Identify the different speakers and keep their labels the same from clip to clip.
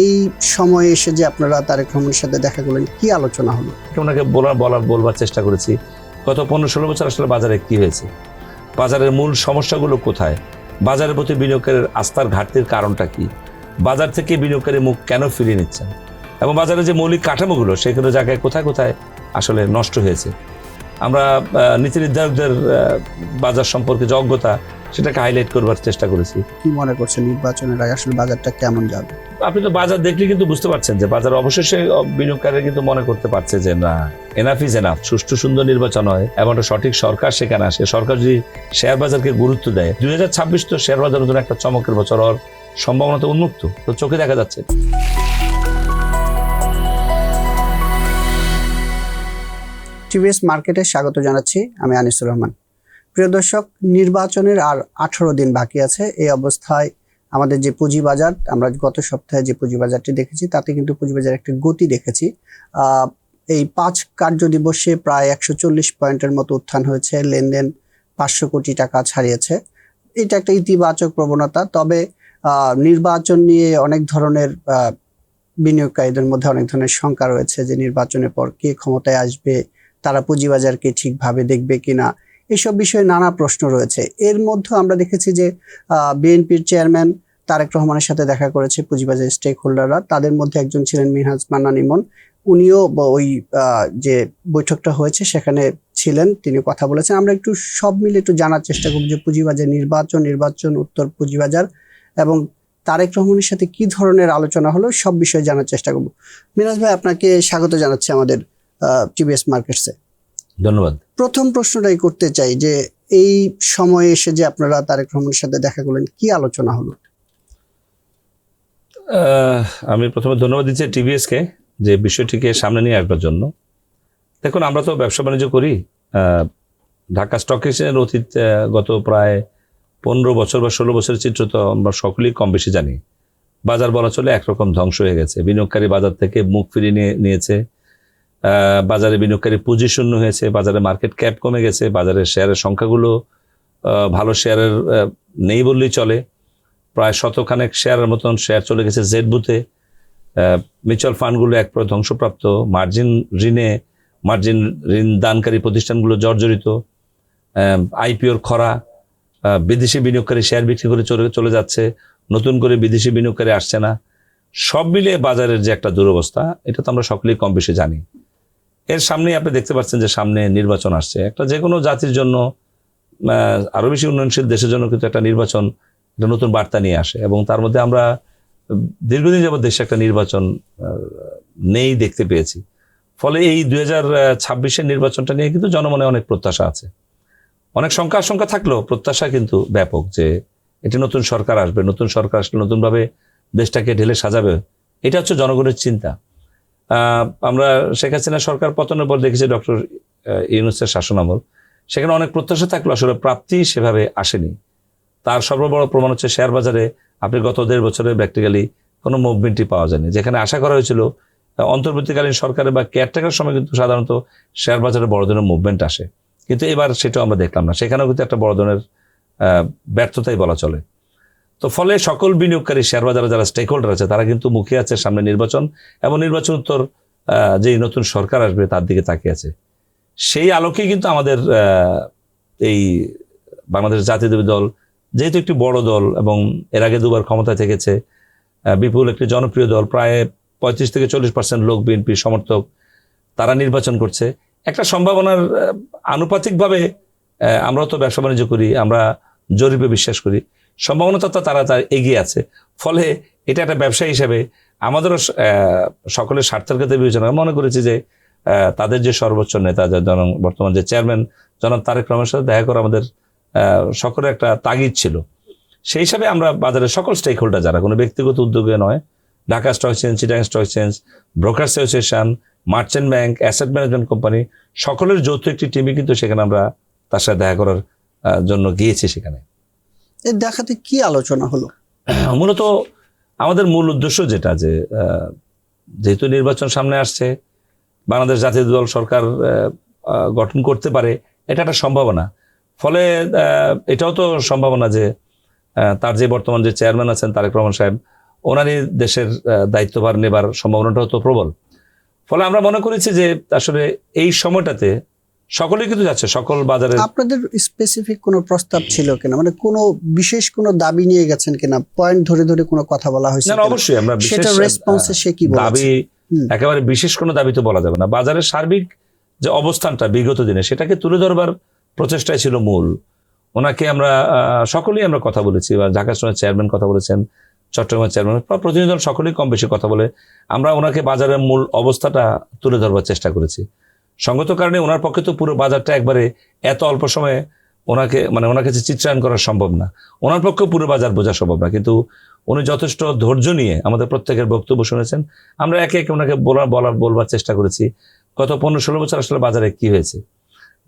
Speaker 1: এই সময়ে এসে যে আপনারা তারেক রহমানের সাথে দেখা করলেন, কি আলোচনা হলো?
Speaker 2: ওনাকে বলার বলার, বলবার চেষ্টা করেছি। গত পনেরো ষোলো বছর আসলে বাজারে কি হয়েছে? বাজারের মূল সমস্যাগুলো কোথায়? বাজারের প্রতি বিনিয়োগকারীর আস্থার ঘাটতির কারণটা কি? বাজার থেকে বিনিয়োগকারী মুখ কেন ফিরিয়ে নিচ্ছেন? এবং বাজারে যে মৌলিক কাঠামোগুলো, সেগুলো জায়গায় কোথায় কোথায় আসলে নষ্ট হয়েছে? আমরা নীতি নির্ধারকদের বাজার সম্পর্কে যে অজ্ঞতা সেটাকে হাইলাইট করবার চেষ্টা করেছি।
Speaker 1: কি মনে করছেন নির্বাচনের আগে আসলে বাজারটা কেমন যাবে?
Speaker 2: আপনি তো বাজার দেখলে কিন্তু বুঝতে পারছেন যে বাজার অবশেষে বিনিয়োগকারীরা কিন্তু মনে করতে পারছে যে না এনাফ ইজ এনাফ সুষ্ঠু সুন্দর নির্বাচন হয় এবং একটা সঠিক সরকার সেখানে আসে। সরকার যদি শেয়ার বাজারকে গুরুত্ব দেয় দুই হাজার ছাব্বিশ তো শেয়ার বাজারের জন্য একটা চমকের বছর হওয়ার সম্ভাবনা তো উন্মুক্ত তো চোখে দেখা যাচ্ছে।
Speaker 1: টিভিএস মার্কেটে স্বাগত জানাচ্ছি আমি আনিসুর রহমান। প্রিয় দর্শক, নির্বাচনের আর আঠারো দিন বাকি আছে। এই অবস্থায় আমাদের যে পুঁজিবাজার, আমরা গত সপ্তাহে যে পুঁজিবাজারটি দেখেছি, তাতে কিন্তু পুঁজিবাজার একটা গতি দেখেছি। এই পাঁচ কার্য দিবসে প্রায় একশো চল্লিশ পয়েন্টের মতো উত্থান হয়েছে, লেনদেন পাঁচশো কোটি টাকা ছাড়িয়েছে। এটা একটা ইতিবাচক প্রবণতা, তবে নির্বাচন নিয়ে অনেক ধরনের বিনিয়োগকারীদের মধ্যে অনেক ধরনের শঙ্কা রয়েছে যে নির্বাচনের পর কে ক্ষমতায় আসবে, তারা পুঁজিবাজারকে ঠিকভাবে দেখবে কিনা। এসব বিষয়ে নানা প্রশ্ন রয়েছে। এর মধ্যে আমরা দেখেছি যে বিএনপির চেয়ারম্যান তারেক রহমানের সাথে দেখা করেছে পুঁজিবাজার স্টেক হোল্ডাররা তাদের মধ্যে একজন ছিলেন মিনহাজ মান্নান ইমন উনিও ওই যে বৈঠকটা হয়েছে সেখানে ছিলেন, তিনি কথা বলেছেন। আমরা একটু সব মিলে একটু জানার চেষ্টা করব যে পুঁজিবাজার নির্বাচন নির্বাচন উত্তর পুঁজিবাজার এবং তারেক রহমানের সাথে কি ধরনের আলোচনা হলো সব বিষয়ে জানার চেষ্টা করব। মিনাজ ভাই, আপনাকে স্বাগত জানাচ্ছি আমাদের টিভিএস মার্কেটসে।
Speaker 2: ধন্যবাদ।
Speaker 1: প্রথম প্রশ্নটাই করতে চাই যে এই সময়ে এসে যে আপনারা তারেক রহমানের সাথে দেখা করলেন কি আলোচনা হলো?
Speaker 2: আমি প্রথমে ধন্যবাদ দিচ্ছি টিভিএসকে যে বিষয়টিকে সামনে নিয়ে আসবার জন্য। দেখুন আমরা তো ব্যবসা বাণিজ্য করি। আহ, ঢাকা স্টক এক্সচেঞ্জের অতীত গত প্রায় পনেরো বছর বা ষোলো বছরের চিত্র তো আমরা সকলেই কম বেশি জানি। বাজার বলা চলে একরকম ধ্বংস হয়ে গেছে। বিনিয়োগকারী বাজার থেকে মুখ ফিরিয়ে নিয়ে নিয়েছে। বাজারে বিনিয়োগকারী পুঁজি শূন্য হয়েছে, বাজারে মার্কেট ক্যাপ কমে গেছে, বাজারের শেয়ারের সংখ্যাগুলো ভালো শেয়ারের নেই বললেই চলে। প্রায় শতখানেক শেয়ারের মতন শেয়ার চলে গেছে জেড বুথে মিউচুয়াল ফান্ডগুলো এক ধ্বংসপ্রাপ্ত। মার্জিন ঋণে মার্জিন ঋণ দানকারী প্রতিষ্ঠানগুলো জর্জরিত। আইপিওর খরা বিদেশি বিনিয়োগকারী শেয়ার বিক্রি করে চলে চলে যাচ্ছে। নতুন করে বিদেশি বিনিয়োগকারী আসছে না। সব মিলিয়ে বাজারের যে একটা দুরবস্থা, এটা তো আমরা সকলেই কম বেশি জানি। এর সামনেই আপনি দেখতে পাচ্ছেন যে সামনে নির্বাচন আসছে। একটা যে কোনো জাতির জন্য আরও বেশি উন্নয়নশীল দেশের জন্য কিন্তু একটা নির্বাচন, একটা নতুন বার্তা নিয়ে আসে এবং তার মধ্যে আমরা দীর্ঘদিন যাবৎ দেশে একটা নির্বাচন নেই দেখতে পেয়েছি। ফলে এই দুই হাজার ছাব্বিশের নির্বাচনটা নিয়ে কিন্তু জনমনে অনেক প্রত্যাশা আছে। অনেক সংখ্যা আশঙ্কা থাকলেও প্রত্যাশা কিন্তু ব্যাপক যে এটি নতুন সরকার আসবে, নতুন সরকার আসলে নতুনভাবে দেশটাকে ঢেলে সাজাবে, এটা হচ্ছে জনগণের চিন্তা। আমরা শেখ হাসিনা সরকার পতনের পর দেখেছি ডক্টর ইউনুসের শাসনামল সেখানে অনেক প্রত্যাশা থাকল, আসলে প্রাপ্তি সেভাবে আসেনি। তার সর্ববড় প্রমাণ হচ্ছে শেয়ার বাজারে আপনি গত দেড় বছরে প্র্যাকটিক্যালি কোনো মুভমেন্টই পাওয়া যায়নি। যেখানে আশা করা হয়েছিল অন্তর্বর্তীকালীন সরকারে বা কেয়ারটেকার সময় কিন্তু সাধারণত শেয়ার বাজারে বড় ধরনের মুভমেন্ট আসে। কিন্তু এবার সেটাও আমরা দেখলাম না। সেখানেও কিন্তু একটা বড় ধরনের ব্যর্থতাই বলা চলে। তো ফলে সকল বিনিয়োগকারী শেয়ার বাজারে যারা স্টেক হোল্ডার আছে, তারা কিন্তু মুখে আছে সামনে নির্বাচন এবং নির্বাচন উত্তর যেই নতুন সরকার আসবে তার দিকে তাকিয়ে আছে। সেই আলোকে কিন্তু আমাদের এই বাংলাদেশ জাতীয় দল যেহেতু একটি বড় দল এবং এর আগে দুবার ক্ষমতায় থেকেছে বিপুল একটি জনপ্রিয় দল, প্রায় পঁয়ত্রিশ থেকে চল্লিশ পার্সেন্ট লোক বিএনপির সমর্থক তারা নির্বাচন করছে। একটা সম্ভাবনার আনুপাতিকভাবে আমরাও তো ব্যবসা বাণিজ্য করি, আমরা জরিপে বিশ্বাস করি। সম্ভাবনা তো তারা তার এগিয়ে আছে। ফলে এটা একটা ব্যবসা হিসেবে আমাদেরও সকলের স্বার্থের ক্ষেত্রে বিবেচনা মনে করেছি যে তাদের যে সর্বোচ্চ নেতা, যে জন- বর্তমান যে চেয়ারম্যান, জনাব তারেক রহমানের সাথে দেখা করা আমাদের সকলের একটা তাগিদ ছিল। সেই হিসাবে আমরা বাজারের সকল স্টেক হোল্ডার যারা, কোনো ব্যক্তিগত উদ্যোগে নয়, Dhaka stock exchange Chittagong stock exchange broker association merchant bank asset management company সকলের যৌথ একটি টিমই কিন্তু সেখানে আমরা তার সাথে দেখা করার জন্য গিয়েছি সেখানে।
Speaker 1: এই দেখাতে কি আলোচনা হলো?
Speaker 2: মূলত আমাদের মূল উদ্দেশ্য যেটা যে যেহেতু নির্বাচন সামনে আসছে, বাংলাদেশ জাতীয় দল সরকার গঠন করতে পারে, এটা একটা সম্ভাবনা। ফলে এটাও তো সম্ভাবনা যে তার যে বর্তমান যে চেয়ারম্যান আছেন তারেক রহমান সাহেব, ওনারই দেশের দায়িত্বভার নেবার সম্ভাবনাটাও তো প্রবল। ফলে আমরা মনে করেছি যে আসলে এই সময়টাতে সকলেই কিন্তু যাচ্ছে সকল বাজারে
Speaker 1: আপনাদের স্পেসিফিক কোনো প্রস্তাব ছিল কিনা? মানে কোনো বিশেষ কোনো দাবি নিয়ে গেছেন কিনা? পয়েন্ট ধরে ধরে কোনো কথা বলা হয়েছে
Speaker 2: না অবশ্যই আমরা বিশেষ
Speaker 1: সেটা রেসপন্সে সে কি বলেছে?
Speaker 2: দাবি একেবারে বিশেষ কোনো দাবি তো বলা যাবে না। বাজারের সার্বিক যে অবস্থানটা বিগত দিনে সেটাকে তুলে ধরবার প্রচেষ্টাই ছিল মূল। ওনাকে আমরা সকলেই আমরা কথা বলেছি বা ঢাকা স্টোনের চেয়ারম্যান কথা বলেছেন চট্টগ্রামের চেয়ারম্যান প্রতিনিধি দল সকলেই কম বেশি কথা বলে আমরা ওনাকে বাজারের মূল অবস্থাটা তুলে ধরবার চেষ্টা করেছি। সঙ্গত কারণে ওনার পক্ষে তো পুরো বাজারটা একবারে এত অল্প সময়ে ওনাকে মানে ওনার কাছে চিত্রায়ন করা সম্ভব না। ওনার পক্ষে পুরো বাজার বোঝা সম্ভব না। কিন্তু উনি যথেষ্ট ধৈর্য নিয়ে আমাদের প্রত্যেকের বক্তব্য শুনেছেন। আমরা একে একে ওনাকে বলার বলার, বলবার চেষ্টা করেছি। গত পনেরো ষোলো বছর আসলে বাজারে কি হয়েছে?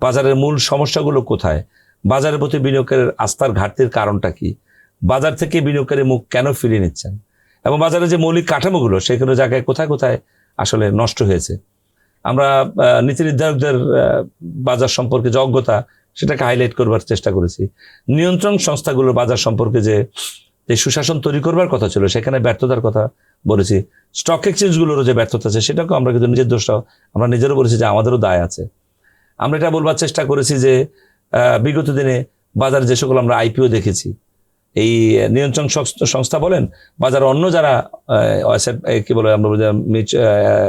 Speaker 2: বাজারের মূল সমস্যাগুলো কোথায়? বাজারের প্রতি বিনিয়োগকারীর আস্থার ঘাটতির কারণটা কি? বাজার থেকে বিনিয়োগকারী মুখ কেন ফিরিয়ে নিচ্ছেন? এবং বাজারের যে মৌলিক কাঠামোগুলো, সেগুলো জায়গায় কোথায় কোথায় আসলে নষ্ট হয়েছে? আমরা নীতি নির্ধারকদের বাজার সম্পর্কে যে অজ্ঞতা, সেটাকে হাইলাইট করবার চেষ্টা করেছি। নিয়ন্ত্রণ সংস্থাগুলোর বাজার সম্পর্কে যে যে সুশাসন তৈরি করবার কথা ছিল, সেখানে ব্যর্থতার কথা বলেছি। স্টক এক্সচেঞ্জগুলোরও যে ব্যর্থতা আছে সেটাকে আমরা কিন্তু নিজের দোষটা, আমরা নিজেরও বলেছি যে আমাদেরও দায় আছে। আমরা এটা বলবার চেষ্টা করেছি যে বিগত দিনে বাজারে যে সকল আমরা আইপিও দেখেছি এই নিয়ন্ত্রণ সংস্থ- বলেন অন্য যারা asset, আহ, কি বলে আমরা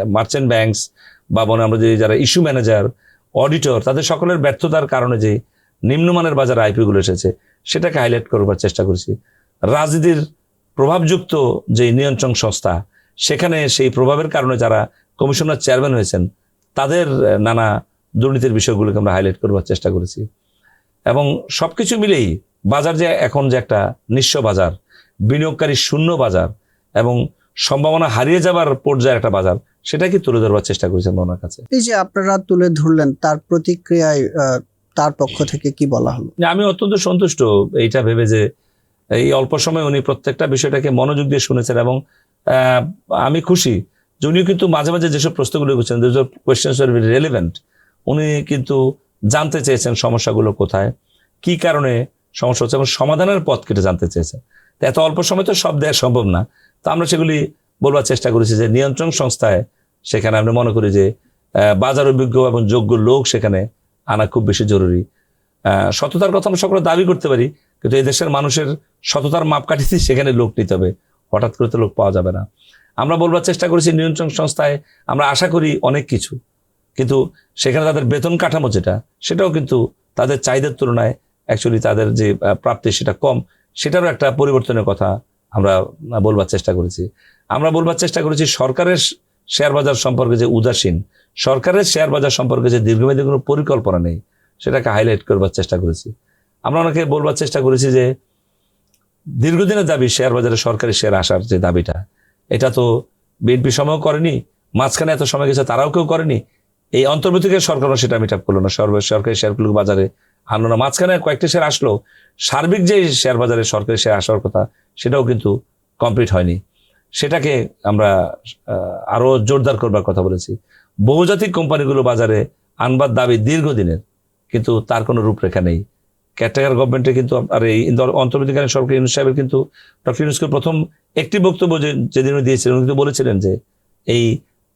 Speaker 2: মার্চেন্ট ব্যাংকস বা বলে আমরা যে যারা ইস্যু ম্যানেজার অডিটর তাদের সকলের ব্যর্থতার কারণে যে নিম্নমানের বাজার আইপিগুলো এসেছে সেটাকে হাইলাইট করবার চেষ্টা করেছি। রাজনীতির প্রভাবযুক্ত যে নিয়ন্ত্রণ সংস্থা সেখানে সেই প্রভাবের কারণে যারা কমিশনার চেয়ারম্যান হয়েছেন তাদের নানা দুর্নীতির বিষয়গুলোকে আমরা হাইলাইট করবার চেষ্টা করেছি। এবং সব কিছু মিলেই বাজার যে এখন যে একটা নিঃস্ব বাজার বিনিয়োগকারী শূন্য বাজার এবং সম্ভাবনা হারিয়ে যাবার পর্যায়ে একটা বাজার সেটাকে তুলে ধরবার চেষ্টা করেছেন ওনার কাছে?
Speaker 1: এই যে আপনারা তুলে ধরলেন তার প্রতিক্রিয়ায় তার পক্ষ থেকে কি বলা হলো?
Speaker 2: আমি অত্যন্ত সন্তুষ্ট এইটা ভেবে যে এই অল্প সময় উনি প্রত্যেকটা বিষয়টাকে মনোযোগ দিয়ে শুনেছেন এবং আমি খুশি যে উনি কিন্তু মাঝে মাঝে যেসব প্রশ্নগুলো করছেন যেসব কোয়েশ্চেন্স আর রেলিভেন্ট উনি কিন্তু জানতে চেয়েছেন সমস্যাগুলো কোথায়, কি কারণে সমস্যা হচ্ছে এবং সমাধানের পথ কেটে জানতে চেয়েছেন। এত অল্প সময় তো সব দেওয়া সম্ভব না। তো আমরা সেগুলি বলবার চেষ্টা করেছি যে নিয়ন্ত্রণ সংস্থায় সেখানে আমরা মনে করি যে বাজার অভিজ্ঞ এবং যোগ্য লোক সেখানে আনা খুব বেশি জরুরি। সততার কথা আমরা সকলে দাবি করতে পারি, কিন্তু দেশের মানুষের সততার মাপকাঠিতে সেখানে লোক নিতে হবে। হঠাৎ করে তো লোক পাওয়া যাবে না। আমরা বলবার চেষ্টা করেছি নিয়ন্ত্রণ সংস্থায় আমরা আশা করি অনেক কিছু। কিন্তু সেখানে তাদের বেতন কাঠামো যেটা, সেটাও কিন্তু তাদের চাহিদার তুলনায় অ্যাকচুয়ালি তাদের যে প্রাপ্তি সেটা কম। সেটারও একটা পরিবর্তনের কথা আমরা বলবার চেষ্টা করেছি। আমরা বলবার চেষ্টা করেছি সরকারের শেয়ার বাজার সম্পর্কে যে উদাসীন, সরকারের শেয়ার বাজার সম্পর্কে যে দীর্ঘমেয়াদী কোনো পরিকল্পনা নেই, সেটাকে হাইলাইট করবার চেষ্টা করেছি। আমরা অনেকে বলবার চেষ্টা করেছি যে, দীর্ঘদিনের দাবি শেয়ার বাজারে সরকারি শেয়ার আসার যে দাবিটা, এটা তো বিএনপি সময়ও করেনি, মাঝখানে এত সময় গেছে তারাও কেউ করেনি এই অন্তর্বর্তীকালীন সরকারও সেটা মিট আপ করল না। সর্ব সরকারি শেয়ারগুলো বাজারে আনলো না। মাঝখানে কয়েকটি শেয়ার আসলো। সার্বিক যে শেয়ার বাজারে সরকারি শেয়ার আসার কথা সেটাও কিন্তু কমপ্লিট হয়নি। সেটাকে আমরা আহ, আরও জোরদার করবার কথা বলেছি। বহুজাতিক কোম্পানিগুলো বাজারে আনবার দাবি দীর্ঘদিনের কিন্তু তার কোনো রূপরেখা নেই। ক্যাটাগার গভর্নমেন্টে কিন্তু আর এই অন্তর্বর্তীকালীন সরকার ইউনুস সাহেবের কিন্তু ডক্টর ইউনুসকে প্রথম একটি বক্তব্য যেদিন দিয়েছিলেন উনি কিন্তু বলেছিলেন যে এই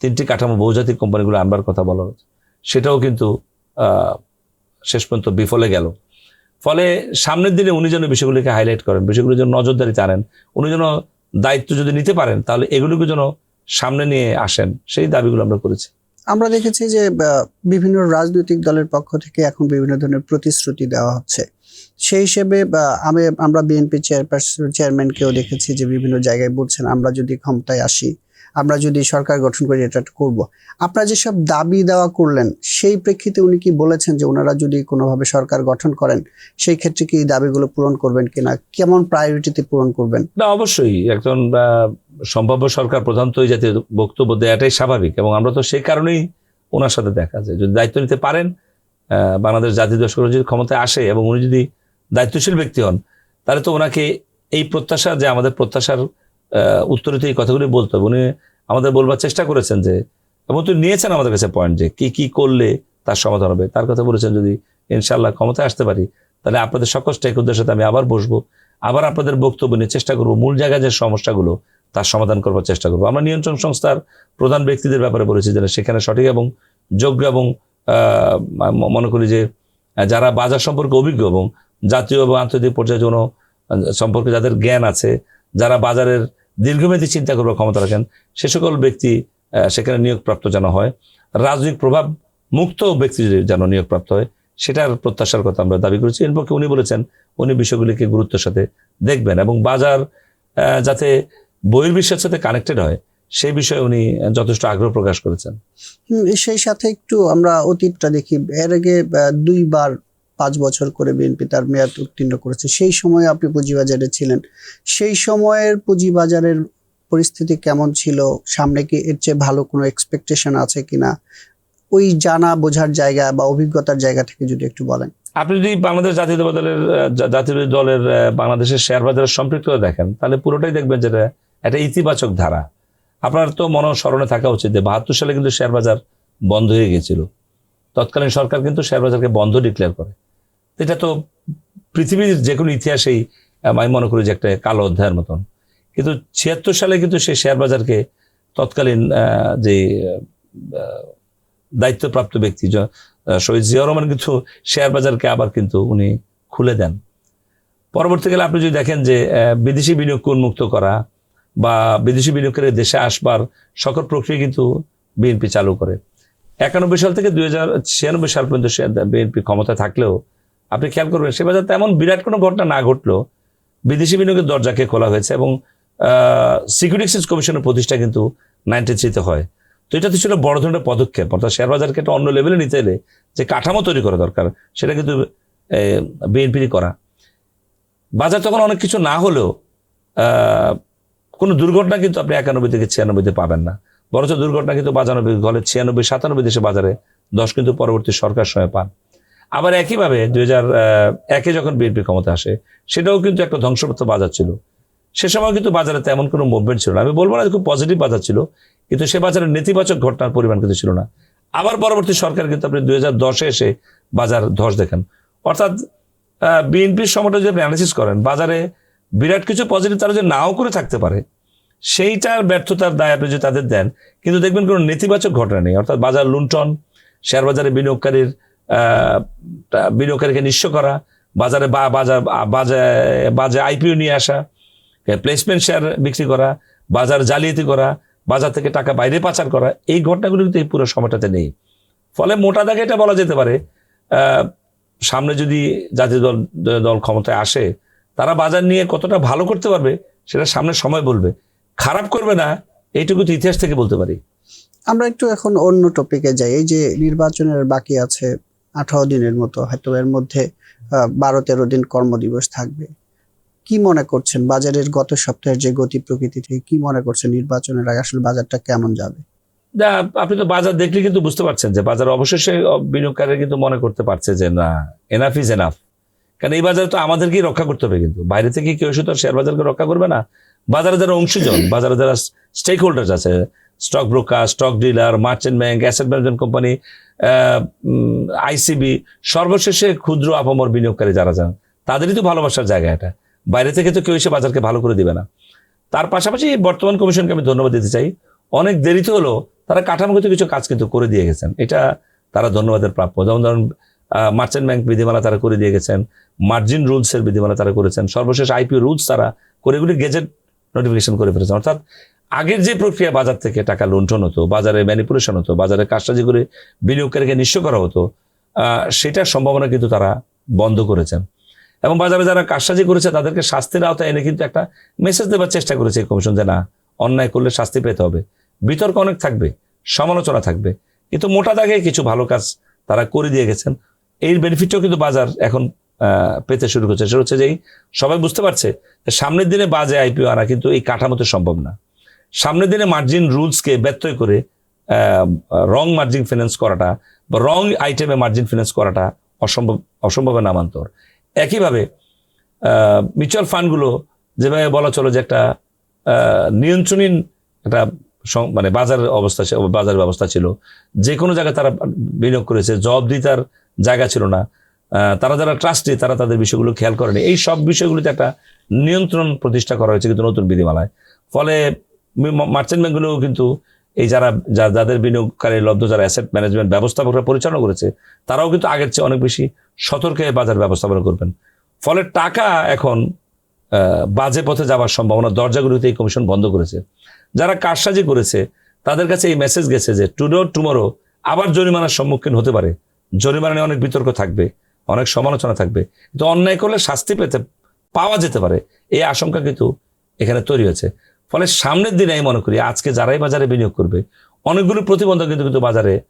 Speaker 2: তিনটি কাঠামো বহুজাতিক কোম্পানিগুলো আনবার কথা বলা হচ্ছে সেটাও কিন্তু শেষ পর্যন্ত বিফলে গেল। ফলে সামনের দিনে উনি যেন বিষয়গুলিকে হাইলাইট করেন, বিষয়গুলো যেন নজরদারিতে আনেন উনি যেন দায়িত্ব যদি নিতে পারেন, তাহলে এগুলোকে যেন সামনে নিয়ে আসেন, সেই দাবিগুলো আমরা করেছি।
Speaker 1: আমরা দেখেছি যে বিভিন্ন রাজনৈতিক দলের পক্ষ থেকে এখন বিভিন্ন ধরনের প্রতিশ্রুতি দেওয়া হচ্ছে। সেই হিসেবে আমি, আমরা বিএনপি চেয়ারপারসন চেয়ারম্যানকেও দেখেছি যে বিভিন্ন জায়গায় বলছেন, আমরা যদি ক্ষমতায় আসি আমরা যদি সরকার গঠন করি এটা করব। আপনারা যেসব দাবি দেওয়া করলেন, সেই প্রেক্ষিতে উনি কি বলেছেন যে ওনারা যদি কোনোভাবে সরকার গঠন করেন, সেই ক্ষেত্রে কি দাবিগুলো পূরণ করবেন কিনা? কেমন প্রায়োরিটিতে পূরণ করবেন?
Speaker 2: না, অবশ্যই। একজন সম্ভাব্য সরকার প্রধান তো জাতীয় বক্তব্য দেওয়াটাই স্বাভাবিক এবং আমরা তো সেই কারণেই ওনার সাথে দেখা যায়। যদি দায়িত্ব নিতে পারেন বাংলাদেশ জাতীয় দর্শক যদি ক্ষমতায় আসে এবং উনি যদি দায়িত্বশীল ব্যক্তি হন, তাহলে তো ওনাকে এই প্রত্যাশা যে আমাদের প্রত্যাশার উত্তরিত এই কথাগুলি বলতে হবে। উনি আমাদের বলবার চেষ্টা করেছেন যে, এবং তুই নিয়েছেন আমাদের কাছে পয়েন্ট যে, কি কি করলে তার সমাধান হবে। তার কথা বলেছেন যদি ইনশাল্লাহ ক্ষমতায় আসতে পারি, তাহলে আপনাদের সকল স্টেক সাথে আমি আবার বসবো, আবার আপনাদের বক্তব্য নিয়ে চেষ্টা করব, মূল জায়গায় যে সমস্যাগুলো, তার সমাধান করবার চেষ্টা করব। আমরা নিয়ন্ত্রণ সংস্থার প্রধান ব্যক্তিদের ব্যাপারে বলেছি যে সেখানে সঠিক এবং যোগ্য এবং মনে করি যে, যারা বাজার সম্পর্কে অভিজ্ঞ এবং জাতীয় এবং আন্তর্জাতিক পর্যায়ে যেন সম্পর্কে যাদের জ্ঞান আছে, যারা বাজারের দীর্ঘমেয়াদী চিন্তা করবার ক্ষমতা রাখেন। সে সকল ব্যক্তি সেখানে নিয়োগপ্রাপ্ত যেন হয়। রাজনৈতিক প্রভাব মুক্ত ব্যক্তি যেন নিয়োগপ্রাপ্ত হয়, সেটার প্রত্যাশার কথা আমরা দাবি করেছি। এর পক্ষে উনি বলেছেন, উনি বিষয়গুলিকে গুরুত্বের সাথে দেখবেন এবং বাজার যাতে বহির্বিশ্বের সাথে কানেক্টেড হয়, সেই বিষয়ে উনি যথেষ্ট আগ্রহ প্রকাশ করেছেন।
Speaker 1: সেই সাথে একটু আমরা অতীতটা দেখি। এর আগে দুইবার পাঁচ বছর করে বিএনপি তার মেয়াদ উত্তীর্ণ করেছে। সেই সময় আপনি পুঁজিবাজারে ছিলেন। সেই সময়ের পুঁজিবাজারের পরিস্থিতি কেমন ছিল? সামনে কি এর চেয়ে ভালো কোনো এক্সপেকটেশন আছে কিনা? ওই জানা বোঝার জায়গা বা অভিজ্ঞতার জায়গা থেকে যদি একটু বলেন।
Speaker 2: আপনি যদি বাংলাদেশ জাতীয় দলের আহ, জা- জাতীয়তাবাদী দলের বাংলাদেশের শেয়ার বাজারের সম্পৃক্ততা দেখেন তাহলে পুরোটাই দেখবেন যেটা একটা ইতিবাচক ধারা। আপনার তো মনে স্মরণে থাকা উচিত যে বাহাত্তর সালে কিন্তু শেয়ার বাজার বন্ধ হয়ে গিয়েছিল। তৎকালীন সরকার কিন্তু শেয়ার বাজারকে বন্ধ ডিক্লেয়ার করে। এটা তো পৃথিবীর যে কোনো ইতিহাসেই আমি মনে করি যে একটা কালো অধ্যায়ের মতন। কিন্তু ছিয়াত্তর সালে কিন্তু সেই শেয়ার বাজারকে তৎকালীন যে দায়িত্বপ্রাপ্ত ব্যক্তি শহীদ জিয়া রহমান কিন্তু শেয়ার বাজারকে আবার কিন্তু উনি খুলে দেন। পরবর্তীকালে আপনি যদি দেখেন যে বিদেশি বিনিয়োগকে উন্মুক্ত করা বা বিদেশি বিনিয়োগকারী দেশে আসবার সকল প্রক্রিয়া কিন্তু বিএনপি চালু করে। একানব্বই সাল থেকে দুই হাজার ছিয়ানব্বই সাল পর্যন্ত বিএনপি ক্ষমতা থাকলেও আপনি খেয়াল করবেন, সে বাজার তেমন বিরাট কোনো ঘটনা না ঘটলো বিদেশি বিনিয়োগের দরজাকে খোলা হয়েছে এবং সিকিউরিটি এক্সচেঞ্জ কমিশনের প্রতিষ্ঠা কিন্তু নাইনটি থ্রিতে হয়। তো এটা তো ছিল বড় ধরনের পদক্ষেপ, অর্থাৎ শেয়ার বাজারকে একটা অন্য লেভেলে নিতে এলে যে কাঠামো তৈরি করা দরকার, সেটা কিন্তু বিএনপিরই করা। বাজার তখন অনেক কিছু না হলেও কোনো দুর্ঘটনা কিন্তু আপনি একানব্বই থেকে ছিয়ানব্বইতে পাবেন না। বরঞ্চ দুর্ঘটনা কিন্তু বাজানব্বই গলে ছিয়ানব্বই সাতানব্বই দেশে বাজারে দশ কিন্তু পরবর্তী সরকার সময় পান। আবার একইভাবে দুই হাজার একে যখন বিএনপি ক্ষমতা আসে, সেটাও কিন্তু একটা ধ্বংসপ্রাপ্ত বাজার ছিল। সে সময় কিন্তু বাজারে তেমন কোনো মুভমেন্ট ছিল না। আমি বলব না খুব পজিটিভ বাজার ছিল, কিন্তু সে বাজারে নেতিবাচক ঘটনার পরিমাণ কিন্তু ছিল না। আবার পরবর্তী সরকার কিন্তু আপনি দুই হাজার দশে এসে বাজার ধস দেখেন। অর্থাৎ বিএনপির সময়টা যদি আপনি অ্যানালিসিস করেন, বাজারে বিরাট কিছু পজিটিভ তারা যে নাও করে থাকতে পারে। সেইটার ব্যর্থতার দায় আপনি যদি তাদের দেন, কিন্তু দেখবেন কোনো নেতিবাচক ঘটনা নেই। অর্থাৎ বাজার লুণ্ঠন, শেয়ার বাজারে বিনিয়োগকারীর বিনিয়োগকারীকে নিঃস্ব করা, বাজারে বাজার বাজারে, বাজে আইপিও নিয়ে আসা প্লেসমেন্ট শেয়ার বিক্রি করা, বাজার জালিয়াতি করা, বাজার থেকে টাকা বাইরে পাচার করা, এই ঘটনাগুলো কিন্তু এই পুরো সময়টাতে নেই। ফলে মোটা দাগে এটা বলা যেতে পারে সামনে যদি জাতীয় দল দল ক্ষমতায় আসে, তারা বাজার নিয়ে কতটা ভালো করতে পারবে, সেটা সামনে সময় বলবে। খারাপ করবে না, এইটুকু তো ইতিহাস থেকে বলতে পারি।
Speaker 1: আমরা একটু এখন অন্য টপিকে যাই। এই যে নির্বাচনের বাকি আছে আঠারো দিনের মতো, হয়তো এর মধ্যে বারো, তেরো দিন কর্মদিবস থাকবে। কি মনে করছেন বাজারের গত সপ্তাহের যে গতি প্রকৃতি থেকে, কি মনে করছেন নির্বাচনের আগে আসলে বাজারটা কেমন যাবে?
Speaker 2: আপনি তো বাজার দেখলে কিন্তু বুঝতে পারছেন যে বাজার অবশেষে বিনিয়োগকারী কিন্তু মনে করতে পারছে যে না এনাফ ইজ এনাফ কারণ এই বাজার তো আমাদেরকেই রক্ষা করতে হবে কিন্তু। বাইরে থেকে কেউ এসে তো শেয়ার বাজারকে রক্ষা করবে না। বাজারে যারা অংশীজন, বাজারে যারা স্টেক হোল্ডার্স আছে stock broker stock dealer merchant bank asset management company ICB, সর্বশেষে ক্ষুদ্র আপামর বিনিয়োগকারী যারা যান, তাদেরই তো ভালোবাসার জায়গা এটা। বাইরে থেকে তো কেউ এসে বাজারকে ভালো করে দিবে না। তার পাশাপাশি বর্তমান কমিশনকে আমি ধন্যবাদ দিতে চাই। অনেক দেরিতে হলো তারা কাঠামোগত কিছু কাজ কিন্তু করে দিয়ে গেছেন। এটা তারা ধন্যবাদের প্রাপ্য। যেমন ধরুন মার্চেন্ট ব্যাংক বিধিমালা তারা করে দিয়ে গেছেন মার্জিন রুলসের বিধিমালা তারা করেছেন, সর্বশেষ আইপিও রুলস তারা করে এগুলি গেজেট নোটিফিকেশন করে ফেলেছেন। অর্থাৎ আগের যে প্রক্রিয়া বাজার থেকে টাকা লুণ্ঠন হতো, বাজারে ম্যানিপুলেশন হতো, বাজারে কাজটাজি করে বিনিয়োগকারীকে নিঃস্ব করা হতো সেটার সম্ভাবনা কিন্তু তারা বন্ধ করেছেন। এবং বাজারে যারা কাজসাজি করেছে, তাদেরকে শাস্তির আওতায় এনে কিন্তু একটা মেসেজ দেওয়ার চেষ্টা করেছে কমিশন যে, না, অন্যায় করলে শাস্তি পেতে হবে। বিতর্ক অনেক থাকবে, সমালোচনা থাকবে, কিন্তু মোটা দাগে কিছু ভালো কাজ তারা করে দিয়ে গেছেন। এই বেনিফিটও কিন্তু বাজার এখন পেতে শুরু করছে। সেটা হচ্ছে যে, সবাই বুঝতে পারছে সামনের দিনে বাজে আইপিও আনা কিন্তু এই কাঠামোতে সম্ভব না। সামনের দিনে মার্জিন রুলসকে ব্যত্যয় করে রং মার্জিন ফিনান্স করাটা বা রং আইটেমে মার্জিন ফিনান্স করাটা অসম্ভব অসম্ভবের নামান্তর একইভাবে মিউচুয়াল ফান্ডগুলো যেভাবে বলা চলো যে একটা নিয়ন্ত্রণীন একটা মানে বাজার অবস্থা বাজার ব্যবস্থা ছিল, যে কোনো জায়গায় তারা বিনিয়োগ করেছে জব জবাবদিহিতার জায়গা ছিল না তারা যারা ট্রাস্টি তারা তাদের বিষয়গুলো খেয়াল করেনি। এই সব বিষয়গুলিতে একটা নিয়ন্ত্রণ প্রতিষ্ঠা করা হয়েছে কিন্তু নতুন বিধিমালায়। ফলে মার্চেন্ট ব্যাংকগুলোও কিন্তু এই যারা যাদের বিনিয়োগকারী লব্ধ, যারা অ্যাসেট ম্যানেজমেন্ট ব্যবস্থাপকরা পরিচালনা করেছে, তারাও কিন্তু আগের চেয়ে অনেক বেশি সতর্ক বাজার ব্যবস্থাপনা করবেন। ফলে টাকা এখন বাজে পথে যাওয়ার সম্ভাবনা, দরজাগুলিতে এই কমিশন বন্ধ করেছে। যারা কারসাজি করেছে, তাদের কাছে এই মেসেজ গেছে যে টুডো টুমোরো আবার জরিমানার সম্মুখীন হতে পারে। জরিমানা নিয়ে অনেক বিতর্ক থাকবে, অনেক সমালোচনা থাকবে। কিন্তু অন্যায় করলে শাস্তি পেতে পাওয়া যেতে পারে। এই আশঙ্কা কিন্তু এখানে তৈরি হয়েছে। ফলে সামনের দিনে আমি মনে করি আজকে যারাই বাজারে বিনিয়োগ করবে, অনেকগুলো প্রতিবন্ধক কিন্তু কিন্তু বাজারে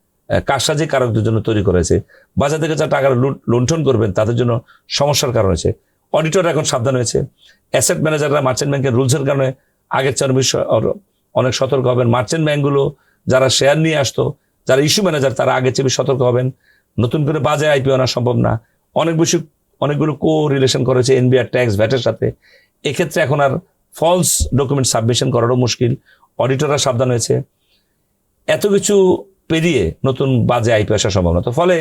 Speaker 2: কারসাজি কারকদের জন্য তৈরি করেছে বাজার থেকে যারা টাকা লুণ্ঠন করবেন তাদের জন্য সমস্যার কারণ হয়েছে। অডিটর এখন সাবধান হয়েছে। অ্যাসেট ম্যানেজাররা মার্চেন্ট ব্যাংকের রুলসের কারণে আগের চেয়ে বেশি- অনেক সতর্ক হবেন। মার্চেন্ট ব্যাংকগুলো যারা শেয়ার নিয়ে আসতো, যারা ইস্যু ম্যানেজার তারা আগের চেয়ে সতর্ক হবেন। নতুন করে বাজে আইপিও আনা সম্ভব না। অনেক বেশি, অনেকগুলো কো রিলেশন করেছে এনবিআর ট্যাক্স ভ্যাটের সাথে। এক্ষেত্রে এখন আর ফলস ডকুমেন্ট সাবমিশন করারও মুশকিল। অডিটররা সাবধান হয়েছে। এত কিছু পেরিয়ে নতুন বাজে আইপিও আসার সম্ভাবনা। তো ফলে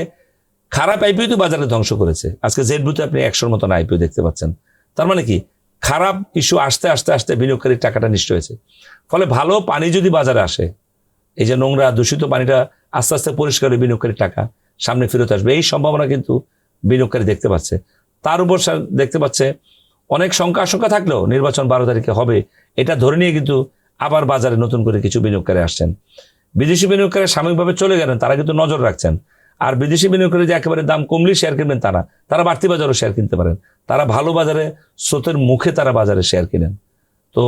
Speaker 2: খারাপ আইপিও তো বাজারে ধ্বংস করেছে। আজকে জেড বুথে আপনি একশোর মতন আইপিও দেখতে পাচ্ছেন। তার মানে কি? খারাপ ইস্যু আসতে আসতে আসতে বিনিয়োগকারীর টাকাটা নিষ্ঠ হয়েছে। ফলে ভালো পানি যদি বাজারে আসে, এই যে নোংরা দূষিত পানিটা আস্তে আস্তে পরিষ্কার বিনিয়োগকারীর টাকা সামনে ফেরত আসবে। এই সম্ভাবনা কিন্তু বিনিয়োগকারী দেখতে পাচ্ছে। তার উপর দেখতে পাচ্ছে অনেক শঙ্কা আশঙ্কা থাকলেও নির্বাচন বারো তারিখে হবে। এটা ধরে নিয়ে কিন্তু আবার বাজারে নতুন করে কিছু বিনিয়োগকারী আসছেন। বিদেশি বিনিয়োগকারী সাময়িকভাবে চলে গেলেন, তারা কিন্তু নজর রাখছেন। আর বিদেশি বিনিয়োগকারী যে একেবারে দাম কমলেই শেয়ার কিনবেন তারা তারা বাড়তি বাজারও শেয়ার কিনতে পারেন। তারা ভালো বাজারে স্রোতের মুখে তারা বাজারে শেয়ার কিনেন। তো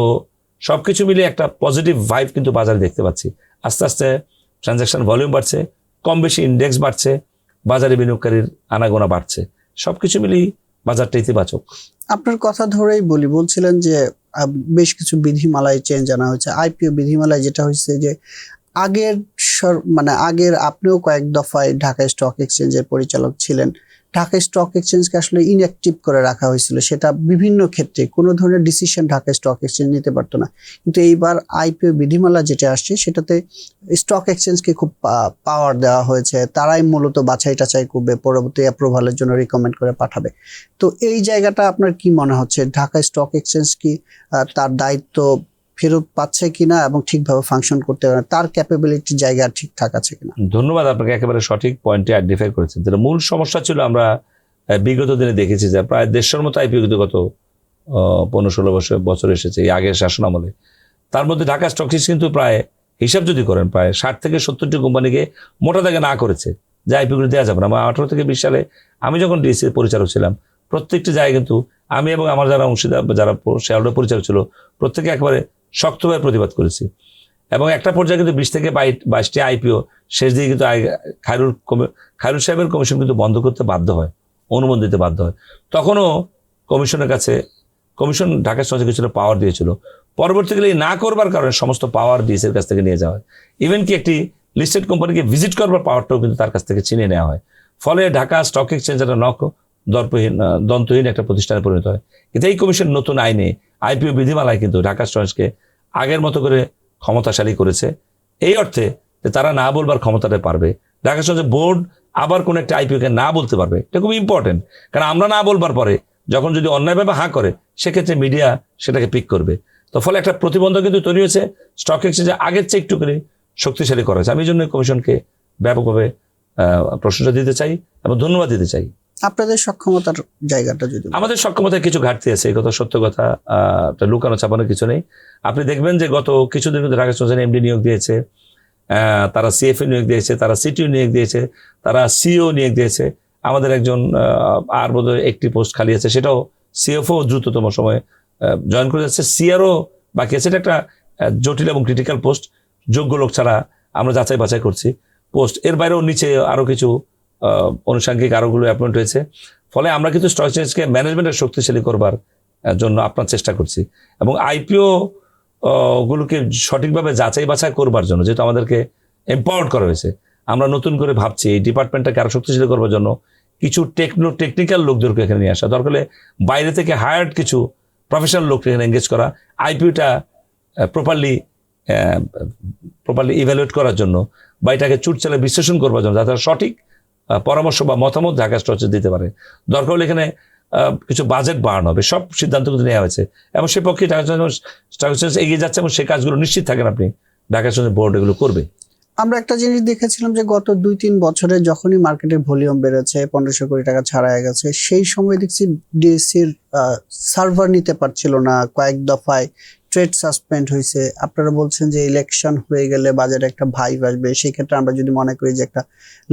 Speaker 2: সব কিছু মিলিয়ে একটা পজিটিভ ভাইব কিন্তু বাজারে দেখতে পাচ্ছি। আস্তে আস্তে ট্রানজ্যাকশন ভলিউম বাড়ছে, কম বেশি ইন্ডেক্স বাড়ছে, বাজারে বিনিয়োগকারীর আনাগোনা বাড়ছে। সব কিছু মিলিয়ে বাজারটা ইতিবাচক।
Speaker 1: আপনার কথা ধরেই বলি, বলছিলেন যে বেশ কিছু বিধিমালায় চেঞ্জ আনা হয়েছে। আইপিও বিধিমালায় যেটা হয়েছে যে, আগের মানে আগের আপনিও কয়েক দফায় ঢাকা স্টক এক্সচেঞ্জের পরিচালক ছিলেন। ঢাকা স্টক এক্সচেঞ্জকে আসলে ইনঅ্যাক্টিভ করে রাখা হয়েছিল, সেটা বিভিন্ন ক্ষেত্রে কোনো ধরনের ডিসিশন ঢাকা স্টক এক্সচেঞ্জ নিতে পারতো না। কিন্তু এইবার আইপিও বিধিমালা যেটা আসছে, সেটাতে স্টক এক্সচেঞ্জকে খুব পাওয়ার দেওয়া হয়েছে। তারাই মূলত বাছাই টাছাই করবে, পরবর্তী অ্যাপ্রুভালের জন্য রিকমেন্ড করে পাঠাবে। তো এই জায়গাটা আপনার কি মনে হচ্ছে? ঢাকা স্টক এক্সচেঞ্জ কি তার দায়িত্ব ফেরত পাচ্ছে কিনা এবং ঠিকভাবে ফাংশন করতে পারে তার ক্যাপাবিলিটি জায়গা ঠিকঠাক আছে কিনা।
Speaker 2: ধন্যবাদ, আপনাকে একেবারে সঠিক পয়েন্টে আইডেন্টিফাই করেছেন। যেটা মূল সমস্যা ছিল, আমরা বিগত দিনে দেখেছি যে প্রায় দেড়শোর মতো আইপিও কিন্তু গত পনেরো ষোলো বছর বছর এসেছে এই আগের শাসন আমলে। তার মধ্যে ঢাকা স্টক এক্সচেঞ্জ কিন্তু প্রায় হিসাব যদি করেন, প্রায় ষাট থেকে সত্তরটি কোম্পানিকে মোটা দাগে না করেছে, যে আইপিওগুলো দেওয়া যাবে না। আমার আঠারো থেকে বিশ সালে আমি যখন ডিএসসি পরিচালক ছিলাম, প্রত্যেকটি জায়গায় কিন্তু আমি এবং আমার যারা অংশীদার যারা শেয়ারহোল্ডার পরিচালক ছিল, প্রত্যেকে একেবারে শক্তভাবে প্রতিবাদ করেছি। এবং একটা পর্যায়ে কিন্তু বিশ থেকে বাইশ, বাইশটি আইপিও, শেষ দিকে কিন্তু খায়রুল খায়রুল সাহেবের কমিশন কিন্তু বন্ধ করতে বাধ্য হয়, অনুমোদন দিতে বাধ্য হয়। তখনও কমিশনের কাছে, কমিশন ঢাকা সমাজে কিছুটা পাওয়ার দিয়েছিল। পরবর্তীকালে না করবার কারণে সমস্ত পাওয়ার ডিএসের কাছ থেকে নিয়ে যাওয়া হয়। ইভেন কি একটি লিস্টেড কোম্পানিকে ভিজিট করবার পাওয়ারটাও কিন্তু তার কাছ থেকে ছিনিয়ে নেওয়া হয়। ফলে ঢাকা স্টক এক্সচেঞ্জ একটা নক দর্পহীন দন্তহীন একটা প্রতিষ্ঠানে পরিণত হয়। কিন্তু এই কমিশন নতুন আইনে আইপিও বিধিমালায় কিন্তু ঢাকা স্টককে আগের মতো করে ক্ষমতাশালী করেছে। এই অর্থে যে তারা না বলবার ক্ষমতাটা পারবে, ঢাকা স্টক বোর্ড আবার কোনো একটা আইপিওকে না বলতে পারবে, এটা খুব ইম্পর্টেন্ট কারণ আমরা না বলবার পরে যখন যদি অন্যায়ভাবে হাঁ করে, সেক্ষেত্রে মিডিয়া সেটাকে পিক করবে। তো ফলে একটা প্রতিবন্ধক কিন্তু তৈরি হয়েছে স্টক এক্সচেঞ্জে আগের চেয়ে একটু করে শক্তিশালী করা হয়েছে। আমি এই জন্য কমিশনকে ব্যাপকভাবে প্রশংসা দিতে চাই এবং ধন্যবাদ দিতে চাই।
Speaker 1: আপনাদের সক্ষমতার জায়গাটা যদি
Speaker 2: আমাদের সক্ষমতায় কিছু ঘাটতি আছে, এই কথা সত্য কথা লুকানো চাপানোর কিছু নেই। আপনি দেখবেন যে গত কিছুদিন কিন্তু ঢাকা এমডি নিয়োগ দিয়েছে তারা সিএফএ নিয়োগ দিয়েছে, তারা সিটিও নিয়োগ দিয়েছে, তারা সিও নিয়োগ দিয়েছে। আমাদের একজন আর বোধহয় একটি পোস্ট খালি আছে, সেটাও সিএফও দ্রুততম সময়ে জয়েন করে যাচ্ছে। সিআরও বাকি আছে, এটা একটা জটিল এবং ক্রিটিক্যাল পোস্ট যোগ্য লোক ছাড়া আমরা যাচাই বাছাই করছি। পোস্ট, এর বাইরেও নিচে আরও কিছু আহ, আনুষঙ্গিক আরোগুলো অ্যাপয়েন্ট হয়েছে। ফলে আমরা কিন্তু স্টক এক্সচেঞ্জকে ম্যানেজমেন্টের শক্তিশালী করবার জন্য আপনার চেষ্টা করছি। এবং আইপিও গুলোকে সঠিকভাবে যাচাই বাছাই করবার জন্য যেহেতু আমাদেরকে এম্পাওয়ার্ড করা হয়েছে আমরা নতুন করে ভাবছি এই ডিপার্টমেন্টটাকে আরও শক্তিশালী করবার জন্য কিছু টেকনো টেকনিক্যাল লোকদেরকে এখানে নিয়ে আসা। দরকার হলে বাইরে থেকে হায়ার্ড কিছু প্রফেশনাল লোককে এখানে এঙ্গেজ করা আইপিওটা প্রপারলি প্রপারলি ইভ্যালুয়েট করার জন্য বা এটাকে চুটচালে বিশ্লেষণ করবার জন্য যাতে সঠিক পরামর্শ বা মতামত ঢাকা স্টচে দিতে পারে। দরকার হলে এখানে কিছু বাজেট বাড়ানো হবে। সব সিদ্ধান্ত কিন্তু নেওয়া হয়েছে। এবং সে পক্ষে ঢাকা এগিয়ে যাচ্ছে এবং সেই কাজগুলো নিশ্চিত থাকেন আপনি ঢাকা এক্সচেঞ্জ বোর্ড এগুলো করবে।
Speaker 1: আমরা একটা জিনিস দেখেছিলাম যে গত দুই তিন বছরে যখনই মার্কেটের ভলিউম বেড়েছে, পনেরোশো কোটি টাকা ছাড়া হয়ে গেছে, সেই সময় দেখছি ডিএসসির সার্ভার নিতে পারছিল না কয়েক দফায়। ট্রেড সাসপেন্ড হয়েছে আপনারা বলছেন যে ইলেকশন হয়ে গেলে বাজারে একটা ভাইব আসবে। সেই ক্ষেত্রে আমরা যদি মনে করি যে একটা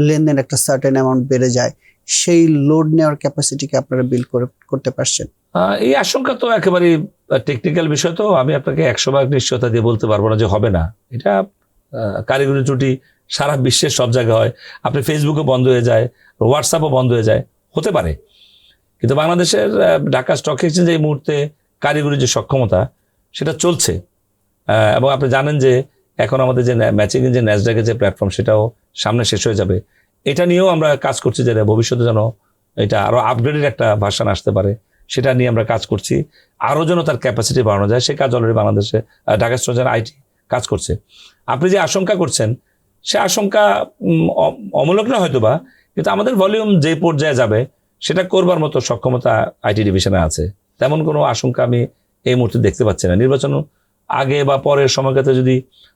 Speaker 1: লেনদেন, একটা সার্টেন অ্যামাউন্ট বেড়ে যায়, সেই লোড নেওয়ার ক্যাপাসিটিকে আপনারা বিল করে, করতে পারছেন?
Speaker 2: এই আশঙ্কা তো একেবারে টেকনিক্যাল বিষয় তো। আমি আপনাকে একশো ভাগ নিশ্চয়তা দিয়ে বলতে পারব না যে হবে না। এটা কারিগরি ত্রুটি সারা বিশ্বের সব জায়গায় হয়। আপনি ফেসবুকে বন্ধ হয়ে যায় হোয়াটসঅ্যাপও বন্ধ হয়ে যায়। হতে পারে। কিন্তু বাংলাদেশের ঢাকা স্টক এক্সচেঞ্জ এই মুহূর্তে কারিগরি যে সক্ষমতা সেটা চলছে। এবং আপনি জানেন যে এখন আমাদের যে ম্যাচিং যে ন্যাসডাকের যে প্ল্যাটফর্ম, সেটাও সামনে শেষ হয়ে যাবে। এটা নিয়েও আমরা কাজ করছি যে ভবিষ্যতে যেন এটা আরও আপগ্রেডের একটা ভার্সন আসতে পারে, সেটা নিয়ে আমরা কাজ করছি। আরও যেন তার ক্যাপাসিটি বাড়ানো যায়, সে কাজ অলরেডি বাংলাদেশে ঢাকা স্টোর আইটি কাজ করছে। আপনি যে আশঙ্কা করছেন, সে আশঙ্কা অমূলক না হয়তো বা কিন্তু আমাদের ভলিউম যে পর্যায়ে যাবে, সেটা করবার মতো সক্ষমতা আইটি ডিভিশনে আছে। তেমন কোনো আশঙ্কা আমি এই মুহূর্তে দেখতে পাচ্ছি না। নির্বাচন আগে বা পরের সময়কাতে যদি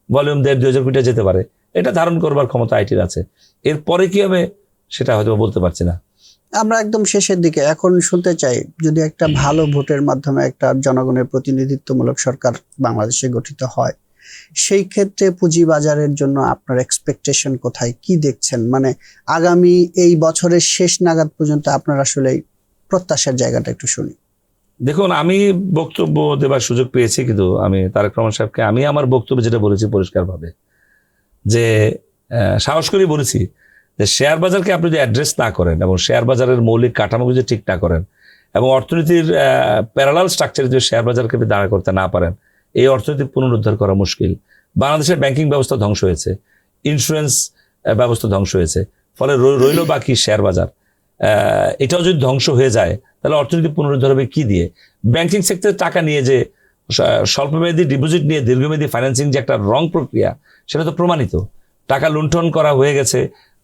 Speaker 2: ভলিউম দেড়, দুই হাজার কোটি যেতে পারে, এটা ধারণ করবার ক্ষমতা আইটির আছে। এরপরে কি হবে সেটা হয়তো বলতে পারছি না।
Speaker 1: আমরা একদম শেষের দিকে এখন শুনতে চাই, যদি একটা ভালো ভোটের মাধ্যমে একটা জনগণের প্রতিনিধিত্বমূলক সরকার বাংলাদেশে গঠিত হয়, সেই ক্ষেত্রে পুঁজিবাজারের জন্য আপনার এক্সপেকটেশন কোথায়? কি দেখছেন? মানে আগামী এই বছরের শেষ নাগাদ পর্যন্ত আপনার আসলে প্রত্যাশার জায়গাটা একটু শুনি।
Speaker 2: দেখুন, আমি বক্তব্য দেবার সুযোগ পেয়েছি কিন্তু আমি, তারেক রহমান সাহেবকে আমি আমার বক্তব্য যেটা বলেছি পরিষ্কারভাবে, যে সাহস করে বলেছি যে শেয়ার বাজারকে আপনি যদি অ্যাড্রেস না করেন এবং শেয়ার বাজারের মৌলিক কাঠামো যদি ঠিক না করেন এবং অর্থনীতির প্যারালাল স্ট্রাকচারে যদি শেয়ার বাজারকে আপনি দাঁড়া করতে না পারেন, এই অর্থনীতি পুনরুদ্ধার করা মুশকিল। বাংলাদেশের ব্যাংকিং ব্যবস্থা ধ্বংস হয়েছে ইন্স্যুরেন্স ব্যবস্থা ধ্বংস হয়েছে, ফলে রই- রইল বাকি শেয়ার বাজার। এটাও যদি ধ্বংস হয়ে যায় তাহলে অর্থনীতি পুনরুদ্ধার হবে কি দিয়ে? ব্যাংকিং সেক্টরে টাকা নিয়ে যে স্বল্পমেয়াদী ডিপোজিট নিয়ে দীর্ঘমেয়াদী ফাইন্যান্সিং যে একটা রং প্রক্রিয়া, সেটা তো প্রমাণিত। টাকা লুণ্ঠন করা হয়ে গেছে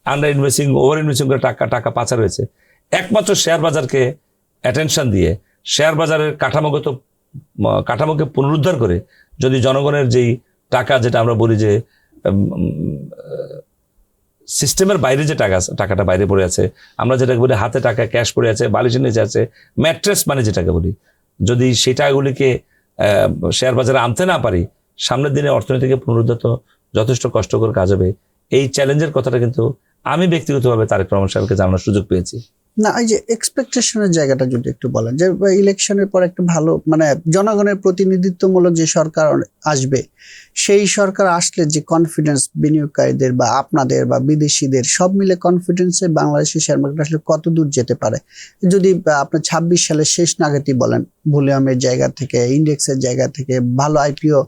Speaker 2: আন্ডার ইনভেস্টিং ওভার ইনভেস্টিং করে টাকা টাকা পাচার হয়েছে। একমাত্র শেয়ার বাজারকে অ্যাটেনশন দিয়ে শেয়ার বাজারের কাঠামোগত কাঠামোকে পুনরুদ্ধার করে, যদি জনগণের যেই টাকা, যেটা আমরা বলি যে সিস্টেমের বাইরে যে টাকা টাকাটা বাইরে পড়ে আছে, আমরা যেটাকে বলি হাতে টাকা, ক্যাশ পড়ে আছে, বালিশের নিচে আছে, ম্যাট্রেস মানে যেটাকে বলি। যদি সেই টাকাগুলিকে শেয়ার বাজারে আনতে না পারি, সামনের দিনে অর্থনীতিকে পুনরুদ্ধার তো যথেষ্ট কষ্টকর কাজ হবে। এই চ্যালেঞ্জের কথাটা কিন্তু আমি ব্যক্তিগতভাবে তারেক রহমান সাহেবকে জানানোর সুযোগ পেয়েছি।
Speaker 1: না, এই যে এক্সপেকটেশনের জায়গাটা যদি একটু বলেন, যে ইলেকশনের পর একটা ভালো মানে জনগণের প্রতিনিধিত্বমূলক যে সরকার আসবে, সেই সরকার আসলে যে কনফিডেন্স বিনিয়োগকারীদের বা আপনাদের বা বিদেশিদের সব মিলে কনফিডেন্সে বাংলাদেশের শেয়ার মার্কেট আসলে কত দূর যেতে পারে? যদি আপনার ছাব্বিশ সালের শেষ নাগাদই বলেন, ভলিউমের জায়গা থেকে, ইন্ডেক্সের জায়গা থেকে, ভালো আইপিও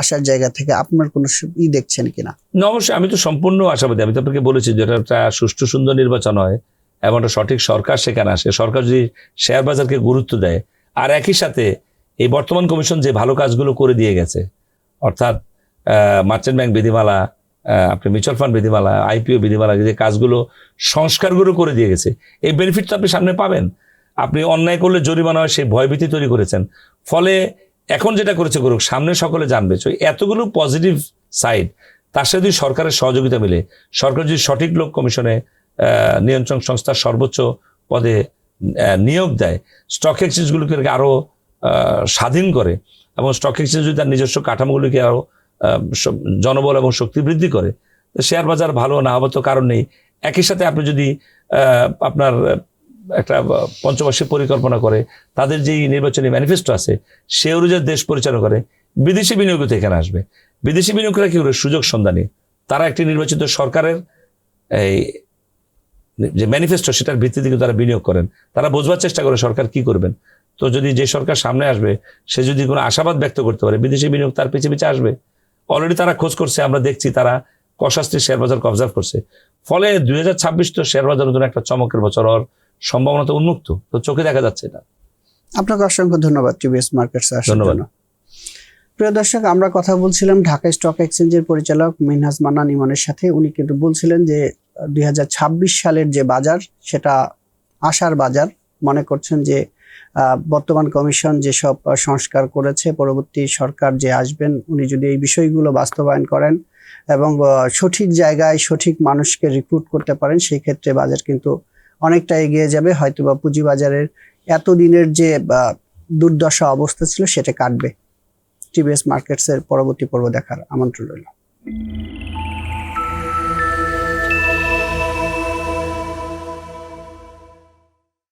Speaker 1: আসার জায়গা থেকে, আপনার কোনো ই দেখছেন কিনা?
Speaker 2: না অবশ্যই আমি তো সম্পূর্ণ আশাবাদী। আমি তো আপনাকে বলেছি যেটা সুষ্ঠু সুন্দর নির্বাচন হয়। এবং সঠিক সরকার সেখানে আসে। সরকার যদি শেয়ার বাজারকে গুরুত্ব দেয়, আর একই সাথে এই বর্তমান কমিশন যে ভালো কাজগুলো করে দিয়ে গেছে, অর্থাৎ মার্চেন্ট ব্যাংক বিধিমালা আপনি মিউচুয়াল ফান্ড বিধিমালা আইপিও বিধিমালা, যে কাজগুলো, সংস্কারগুলো করে দিয়ে গেছে, এই বেনিফিট তো আপনি সামনে পাবেন। আপনি অন্যায় করলে জরিমানা হয়, সেই ভয়ভীতি তৈরি করেছেন। ফলে এখন যেটা করেছে করুক সামনে সকলে জানবে তো এতগুলো পজিটিভ সাইড তার সাথে যদি সরকারের সহযোগিতা মিলে, সরকার যদি সঠিক লোক কমিশনে নিয়ন্ত্রণ সংস্থার সর্বোচ্চ পদে নিয়োগ দেয়। স্টক এক্সচেঞ্জগুলোকে আরও স্বাধীন করে এবং স্টক এক্সচেঞ্জ যদি তার নিজস্ব কাঠামোগুলিকে আরও জনবল এবং শক্তি বৃদ্ধি করে শেয়ার বাজার ভালো না হবার তো কারণ নেই। একই সাথে আপনি যদি আপনার, একটা পঞ্চবার্ষিক পরিকল্পনা করে, তাদের যেই নির্বাচনী ম্যানিফেস্টো আছে, সে অনুযায়ী দেশ পরিচালনা করে, বিদেশি বিনিয়োগ তো এখানে আসবে। বিদেশি বিনিয়োগরা কি করে সুযোগ সন্ধানী? তারা একটি নির্বাচিত সরকারের, এই যে ম্যানিফেস্টো সেটার ভিত্তিতে কিন্তু তারা বিনিয়োগ করেন। তারা বোঝবার চেষ্টা করে সরকার কি করবেন। তো যদি যে সরকার সামনে আসবে সে যদি কোনো আশাবাদ ব্যক্ত করতে পারে বিদেশি বিনিয়োগ তার পিছিয়ে পিছিয়ে আসবে। অলরেডি তারা খোঁজ করছে আমরা দেখছি তারা কশাস্ত্রী শেয়ার বাজার অবজার্ভ করছে। ফলে দুই হাজার ছাব্বিশ তো শেয়ার বাজারের জন্য একটা চমকের বছর হওয়ার সম্ভাবনা তো উন্মুক্ত। তো চোখে দেখা যাচ্ছে এটা।
Speaker 1: আপনাকে অসংখ্য ধন্যবাদ টিভিএস মার্কেটস
Speaker 2: ধন্যবাদ।
Speaker 1: প্রিয় দর্শক আমরা কথা বলছিলাম ঢাকা স্টক এক্সচেঞ্জের পরিচালক মিনহাজ মান্নান ইমানের সাথে। উনি কিন্তু বলছিলেন যে দুই হাজার ছাব্বিশ সালের যে বাজার, সেটা আশার বাজার। মনে করছেন যে বর্তমান কমিশন যেসব সংস্কার করেছে, পরবর্তী সরকার যে আসবেন, উনি যদি এই বিষয়গুলো বাস্তবায়ন করেন এবং সঠিক জায়গায় সঠিক মানুষকে রিক্রুট করতে পারেন, সেই ক্ষেত্রে বাজার কিন্তু অনেকটা এগিয়ে যাবে। হয়তোবা পুঁজিবাজারের এতদিনের যে দুর্দশা অবস্থা ছিল, সেটা কাটবে। টিভিএস মার্কেটসের পরবর্তী পর্ব দেখার আমন্ত্রণ রইল।